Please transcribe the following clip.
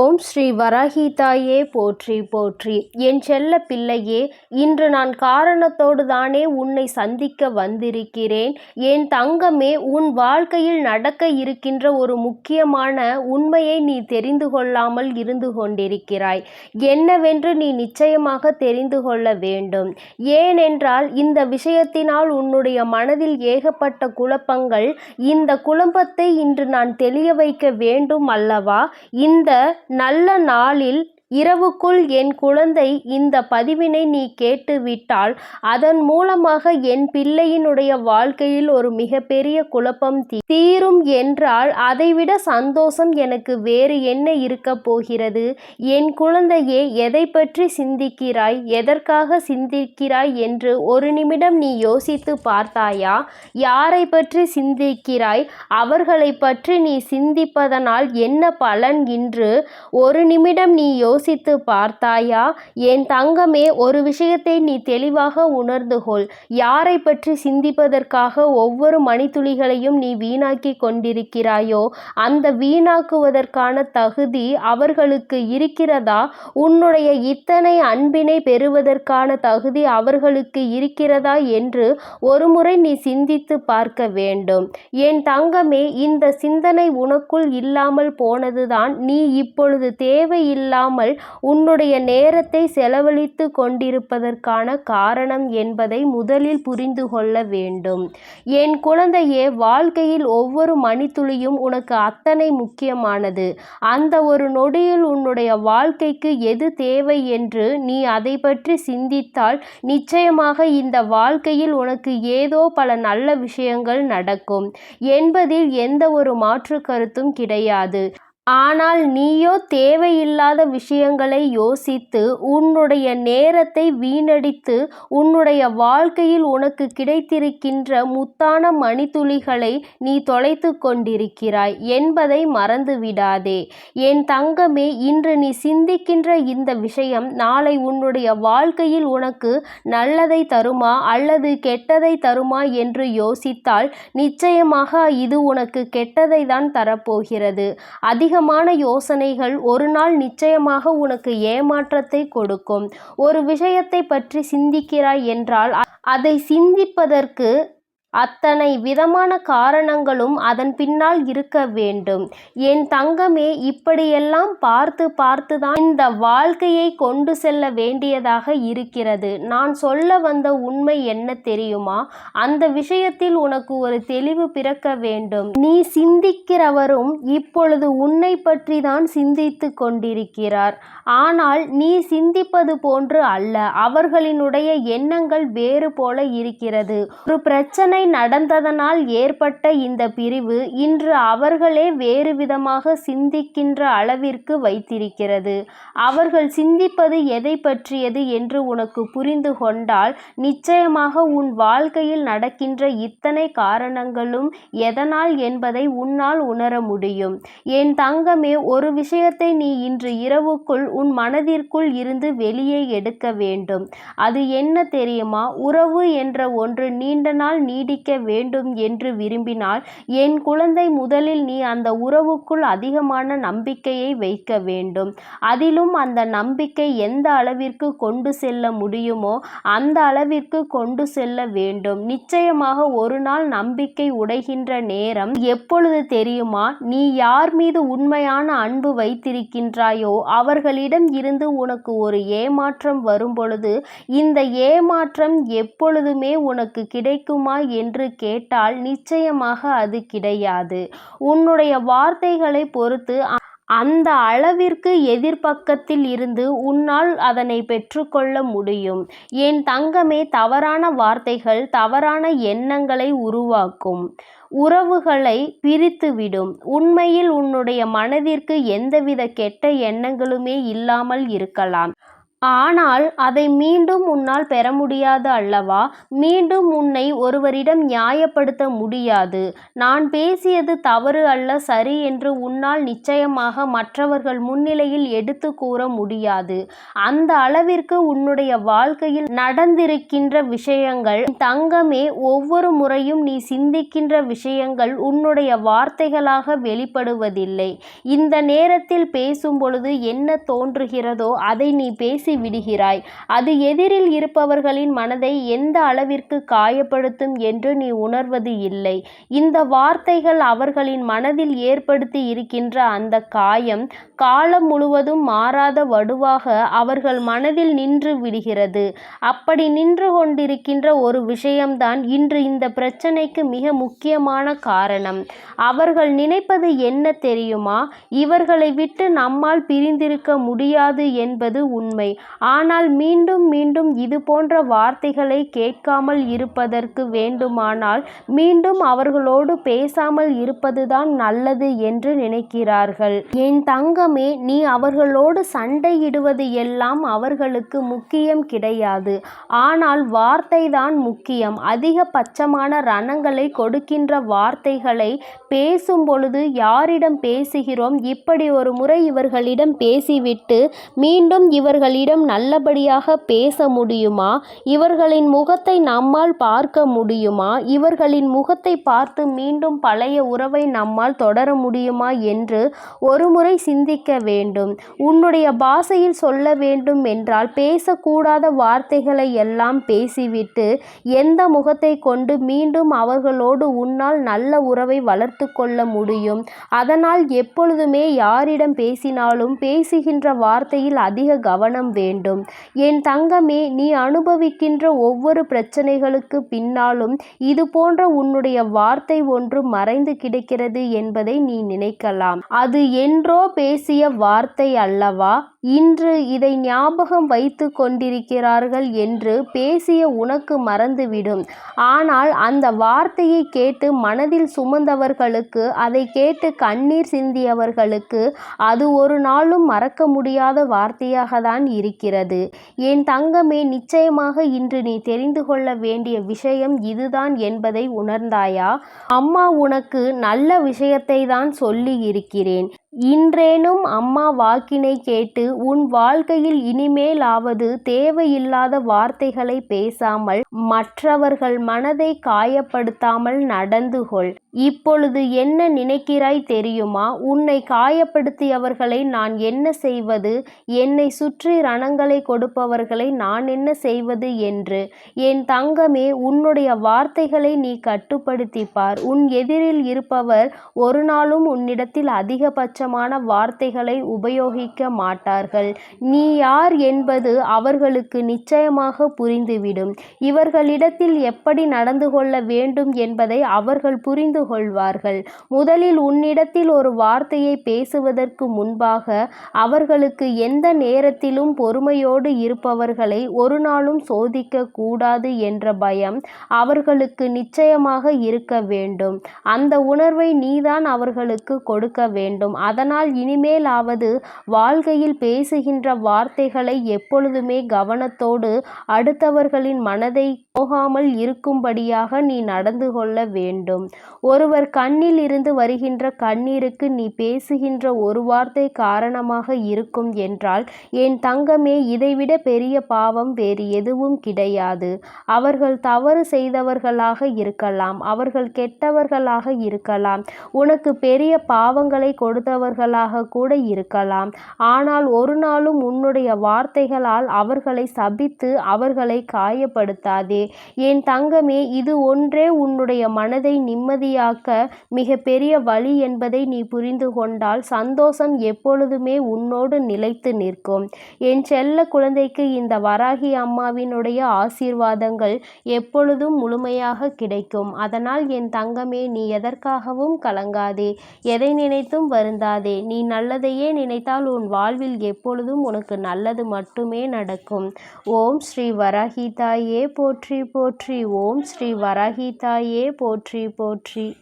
ஓம் ஸ்ரீ வராகிதாயே போற்றி போற்றி. என் செல்ல பிள்ளையே இன்று நான் காரணத்தோடு தானே உன்னை சந்திக்க வந்திருக்கிறேன். என் தங்கமே உன் வாழ்க்கையில் நடக்க இருக்கின்ற ஒரு முக்கியமான உண்மையை நீ தெரிந்து கொள்ளாமல் இருந்து கொண்டிருக்கிறாய். என்னவென்று நீ நிச்சயமாக தெரிந்து கொள்ள வேண்டும். ஏனென்றால் இந்த விஷயத்தினால் உன்னுடைய மனதில் ஏகப்பட்ட குழப்பங்கள் இந்த குழப்பத்தை இன்று நான் தெளிய வைக்க வேண்டும் அல்லவா? இந்த நல்ல நாளில் இரவுக்குள் என் குழந்தை இந்த பதிவினை நீ கேட்டுவிட்டால் அதன் மூலமாக என் பிள்ளையினுடைய வாழ்க்கையில் ஒரு மிகப்பெரிய குழப்பம் தீரும் என்றால் அதைவிட சந்தோஷம் எனக்கு வேறு என்ன இருக்க போகிறது? என் குழந்தையே எதை பற்றி சிந்திக்கிறாய்? எதற்காக சிந்திக்கிறாய் என்று ஒரு நிமிடம் நீ யோசித்து பார்த்தாயா? யாரை பற்றி சிந்திக்கிறாய்? அவர்களை பற்றி நீ சிந்திப்பதனால் என்ன பலன் இன்று? ஒரு நிமிடம் நீ யோ யோசித்து பார்த்தாயா? என் தங்கமே ஒரு விஷயத்தை நீ தெளிவாக உணர்ந்து கொள். யாரை பற்றி சிந்திப்பதற்காக ஒவ்வொரு மணித்துளிகளையும் நீ வீணாக்கி கொண்டிருக்கிறாயோ அந்த வீணாக்குவதற்கான தகுதி அவர்களுக்கு இருக்கிறதா? உன்னுடைய இத்தனை அன்பினை பெறுவதற்கான தகுதி அவர்களுக்கு இருக்கிறதா என்று ஒருமுறை நீ சிந்தித்து பார்க்க வேண்டும். என் தங்கமே இந்த சிந்தனை உனக்குள் இல்லாமல் போனதுதான் நீ இப்பொழுது தேவையில்லாமல் இல்லாமல் உன்னுடைய நேரத்தை செலவழித்து கொண்டிருப்பதற்கான காரணம் என்பதை முதலில் புரிந்து கொள்ள வேண்டும். என் குழந்தையே வாழ்க்கையில் ஒவ்வொரு மணித்துளியும் உனக்கு அத்தனை முக்கியமானது. அந்த ஒரு நொடியில் உன்னுடைய வாழ்க்கைக்கு எது தேவை என்று நீ அதை பற்றி சிந்தித்தால் நிச்சயமாக இந்த வாழ்க்கையில் உனக்கு ஏதோ பல நல்ல விஷயங்கள் நடக்கும். என்பதில் எந்த ஒரு மாற்று கருத்தும் கிடையாது. ஆனால் நீயோ தேவையில்லாத விஷயங்களை யோசித்து உன்னுடைய நேரத்தை வீணடித்து உன்னுடைய வாழ்க்கையில் உனக்கு கிடைத்திருக்கின்ற முத்தான மணித்துளிகளை நீ தொலைத்து கொண்டிருக்கிறாய் என்பதை மறந்துவிடாதே. என் தங்கமே இன்று நீ சிந்திக்கின்ற இந்த விஷயம் நாளை உன்னுடைய வாழ்க்கையில் உனக்கு நல்லதை தருமா அல்லது கெட்டதை தருமா என்று யோசித்தால் நிச்சயமாக இது உனக்கு கெட்டதை தான் தரப்போகிறது. அதிக அதிகமான யோசனைகள் ஒரு நாள் நிச்சயமாக உனக்கு ஏமாற்றத்தை கொடுக்கும். ஒரு விஷயத்தை பற்றி சிந்திக்கிறாய் என்றால் அதை சிந்திப்பதற்கு அத்தனை விதமான காரணங்களும் அதன் பின்னால் இருக்க வேண்டும். என் தங்கமே இப்படியெல்லாம் பார்த்து பார்த்து தான் இந்த வாழ்க்கையை கொண்டு செல்ல வேண்டியதாக இருக்கிறது. நான் சொல்ல வந்த உண்மை என்ன தெரியுமா? அந்த விஷயத்தில் உனக்கு ஒரு தெளிவு பிறக்க வேண்டும். நீ சிந்திக்கிறவரும் இப்பொழுது உன்னை பற்றி தான் சிந்தித்து கொண்டிருக்கிறார். ஆனால் நீ சிந்திப்பது போன்று அல்ல. அவர்களினுடைய எண்ணங்கள் வேறு போல இருக்கிறது. ஒரு பிரச்சனை நடந்ததனால் ஏற்பட்ட இந்த பிரிவு இன்று அவர்களே வேறு விதமாக சிந்திக்கின்ற அளவிற்கு வைத்திருக்கிறது. அவர்கள் சிந்திப்பது எதை பற்றியது என்று உனக்கு புரிந்து கொண்டால் நிச்சயமாக உன் வாழ்க்கையில் நடக்கின்ற இத்தனை காரணங்களும் எதனால் என்பதை உன்னால் உணர முடியும். என் தங்கமே ஒரு விஷயத்தை நீ இன்று இரவுக்குள் உன் மனதிற்குள் இருந்து வெளியே எடுக்க வேண்டும். அது என்ன தெரியுமா? உறவு என்ற ஒன்று நீண்ட நாள் நீடி நீடிக்க வேண்டும் என்று விரும்பினால் என் குழந்தை முதலில் நீ அந்த உறவுக்குள் அதிகமான நம்பிக்கையை வைக்க வேண்டும். அதிலும் அந்த நம்பிக்கை எந்த அளவிற்கு கொண்டு செல்ல முடியுமோ அந்த அளவிற்கு கொண்டு செல்ல வேண்டும். நிச்சயமாக ஒரு நாள் நம்பிக்கை உடைகின்ற நேரம் எப்பொழுது தெரியுமா? நீ யார் மீது உண்மையான அன்பு வைத்திருக்கின்றாயோ அவர்களிடம் இருந்து உனக்கு ஒரு ஏமாற்றம் வரும் பொழுது இந்த ஏமாற்றம் எப்பொழுதுமே உனக்கு கிடைக்குமா என்று கேட்டால் நிச்சயமாக அது கிடையாது. உன்னுடைய வார்த்தைகளை பொறுத்து அந்த அளவிற்கு எதிர்பக்கத்தில் இருந்து உன்னால் அதனை பெற்றுக்கொள்ள முடியும். என் தங்கமே தவறான வார்த்தைகள் தவறான எண்ணங்களை உருவாக்கும். உறவுகளை பிரித்துவிடும். உண்மையில் உன்னுடைய மனதிற்கு எந்தவித கெட்ட எண்ணங்களுமே இல்லாமல் இருக்கலாம். ஆனால் அதை மீண்டும் உன்னால் பெற முடியாது அல்லவா? மீண்டும் உன்னை ஒருவரிடம் நியாயப்படுத்த முடியாது. நான் பேசியது தவறு அல்ல சரி என்று உன்னால் நிச்சயமாக மற்றவர்கள் முன்னிலையில் எடுத்து கூற முடியாது. அந்த அளவிற்கு உன்னுடைய வாழ்க்கையில் நடந்திருக்கின்ற விஷயங்கள் தங்கமே ஒவ்வொரு முறையும் நீ சிந்திக்கின்ற விஷயங்கள் உன்னுடைய வார்த்தைகளாக வெளிப்படுவதில்லை. இந்த நேரத்தில் பேசும் பொழுது என்ன தோன்றுகிறதோ அதை நீ பேசி விடுகிறாய். அது எதிரில் இருப்பவர்களின் மனதை எந்த அளவிற்கு காயப்படுத்தும் என்று நீ உணர்வது இல்லை. இந்த வார்த்தைகள் அவர்களின் மனதில் ஏற்படுத்தி இருக்கின்ற அந்த காயம் காலம் முழுவதும் மாறாத வடுவாக அவர்கள் மனதில் நின்று விடுகிறது. அப்படி நின்று கொண்டிருக்கின்ற ஒரு விஷயம்தான் இன்று இந்த பிரச்சனைக்கு மிக முக்கியமான காரணம். அவர்கள் நினைப்பது என்ன தெரியுமா? இவர்களை விட்டு நம்மால் பிரிந்திருக்க முடியாது என்பது உண்மை. ஆனால் மீண்டும் மீண்டும் இது போன்ற வார்த்தைகளை கேட்காமல் இருப்பதற்கு வேண்டுமானால் மீண்டும் அவர்களோடு பேசாமல் இருப்பதுதான் நல்லது என்று நினைக்கிறார்கள். என் தங்கமே நீ அவர்களோடு சண்டையிடுவது எல்லாம் அவர்களுக்கு முக்கியம் கிடையாது. ஆனால் வார்த்தை தான் முக்கியம் அதிகபட்சமான ரணங்களை கொடுக்கின்ற வார்த்தைகளை பேசும் பொழுது யாரிடம் பேசுகிறோம்? இப்படி ஒரு முறை இவர்களிடம் பேசிவிட்டு மீண்டும் இவர்களிடம் நல்லபடியாக பேச முடியுமா? இவர்களின் முகத்தை நம்மால் பார்க்க முடியுமா? இவர்களின் முகத்தை பார்த்து மீண்டும் பழைய உறவை நம்மால் தொடர முடியுமா என்று ஒருமுறை சிந்திக்க வேண்டும். உன்னுடைய பாஷையில் சொல்ல வேண்டும் என்றால் பேசக்கூடாத வார்த்தைகளை எல்லாம் பேசிவிட்டு எந்த முகத்தை கொண்டு மீண்டும் அவர்களோடு உன்னால் நல்ல உறவை வளர்த்து கொள்ள முடியும்? அதனால் எப்பொழுதுமே யாரிடம் பேசினாலும் பேசுகின்ற வார்த்தையில் அதிக கவனம் வேண்டும். என் தங்கமே நீ அனுபவிக்கின்ற ஒவ்வொரு பிரச்சனைகளுக்கு பின்னாலும் இது போன்ற உன்னுடைய வார்த்தை ஒன்று மறைந்து கிடைக்கிறது என்பதை நீ நினைக்கலாம். அது என்றோ பேசிய வார்த்தை அல்லவா? இன்று இதை ஞாபகம் வைத்து கொண்டிருக்கிறார்கள் என்று பேசிய உனக்கு மறந்துவிடும். ஆனால் அந்த வார்த்தையை கேட்டு மனதில் சுமந்தவர்களுக்கு அதை கேட்டு கண்ணீர் சிந்தியவர்களுக்கு அது ஒரு நாளும் மறக்க முடியாத வார்த்தையாக தான் இருக்கிறது. என் தங்கமே நிச்சயமாக இன்று நீ தெரிந்து கொள்ள வேண்டிய விஷயம் இதுதான் என்பதை உணர்ந்தாயா? அம்மா உனக்கு நல்ல விஷயத்தை தான் சொல்லி இருக்கிறேன் இன்றேனும் அம்மா வாக்கினை கேட்டு உன் வாழ்க்கையில் இனிமேலாவது தேவையில்லாத வார்த்தைகளை பேசாமல் மற்றவர்கள் மனதை காயப்படுத்தாமல் நடந்து கொள். இப்பொழுது என்ன நினைக்கிறாய் தெரியுமா? உன்னை காயப்படுத்தியவர்களை நான் என்ன செய்வது? என்னை சுற்றி ரணங்களை கொடுப்பவர்களை நான் என்ன செய்வது என்று. என் தங்கமே உன்னுடைய வார்த்தைகளை நீ கட்டுப்படுத்திப்பார். உன் எதிரில் இருப்பவர் ஒரு நாளும் உன்னிடத்தில் அதிகபட்சமான வார்த்தைகளை உபயோகிக்க மாட்டார்கள். நீ யார் என்பது அவர்களுக்கு நிச்சயமாக புரிந்துவிடும். இவர்களிடத்தில் எப்படி நடந்து கொள்ள வேண்டும் என்பதை அவர்கள் புரிந்து கொள்வார்கள் முதலில் உன்னிடத்தில் ஒரு வார்த்தையை பேசுவதற்கு முன்பாக அவர்களுக்கு எந்த நேரத்திலும் பொறுமையோடு இருப்பவர்களை ஒரு நாளும் சோதிக்க கூடாது என்ற பயம் அவர்களுக்கு நிச்சயமாக இருக்க வேண்டும். அந்த உணர்வை நீதான் அவர்களுக்கு கொடுக்க வேண்டும். அதனால் இனிமேலாவது வாழ்க்கையில் பேசுகின்ற வார்த்தைகளை எப்பொழுதுமே கவனத்தோடு அடுத்தவர்களின் மனதை போகாமல் இருக்கும்படியாக நீ நடந்து கொள்ள வேண்டும். ஒருவர் கண்ணில் இருந்து வருகின்ற கண்ணீருக்கு நீ பேசுகின்ற ஒரு வார்த்தை காரணமாக இருக்கும் என்றால் என் தங்கமே இதைவிட பெரிய பாவம் வேறு எதுவும் கிடையாது. அவர்கள் தவறு செய்தவர்களாக இருக்கலாம் அவர்கள் கெட்டவர்களாக இருக்கலாம். உனக்கு பெரிய பாவங்களை கொடுத்தவர்களாக கூட இருக்கலாம். ஆனால் ஒரு நாளும் உன்னுடைய வார்த்தைகளால் அவர்களை சபித்து அவர்களை காயப்படுத்தாதே. என் தங்கமே இது ஒன்றே உன்னுடைய மனதை நிம்மதியாக மிக பெரிய வழி என்பதை நீ புரிந்து கொண்டால் சந்தோஷம் எப்பொழுதுமே உன்னோடு நிலைத்து நிற்கும். என் செல்ல குழந்தைக்கு இந்த வராகி அம்மாவினுடைய ஆசீர்வாதங்கள் எப்பொழுதும் முழுமையாக கிடைக்கும். அதனால் என் தங்கமே நீ எதற்காகவும் கலங்காதே. எதை நினைத்தும் வருந்தாதே. நீ நல்லதையே நினைத்தால் உன் வாழ்வில் எப்பொழுதும் உனக்கு நல்லது மட்டுமே நடக்கும். ஓம் ஸ்ரீ வரஹிதாயே போற்றி போற்றி. ஓம் ஸ்ரீ வரஹிதாயே போற்றி போற்றி.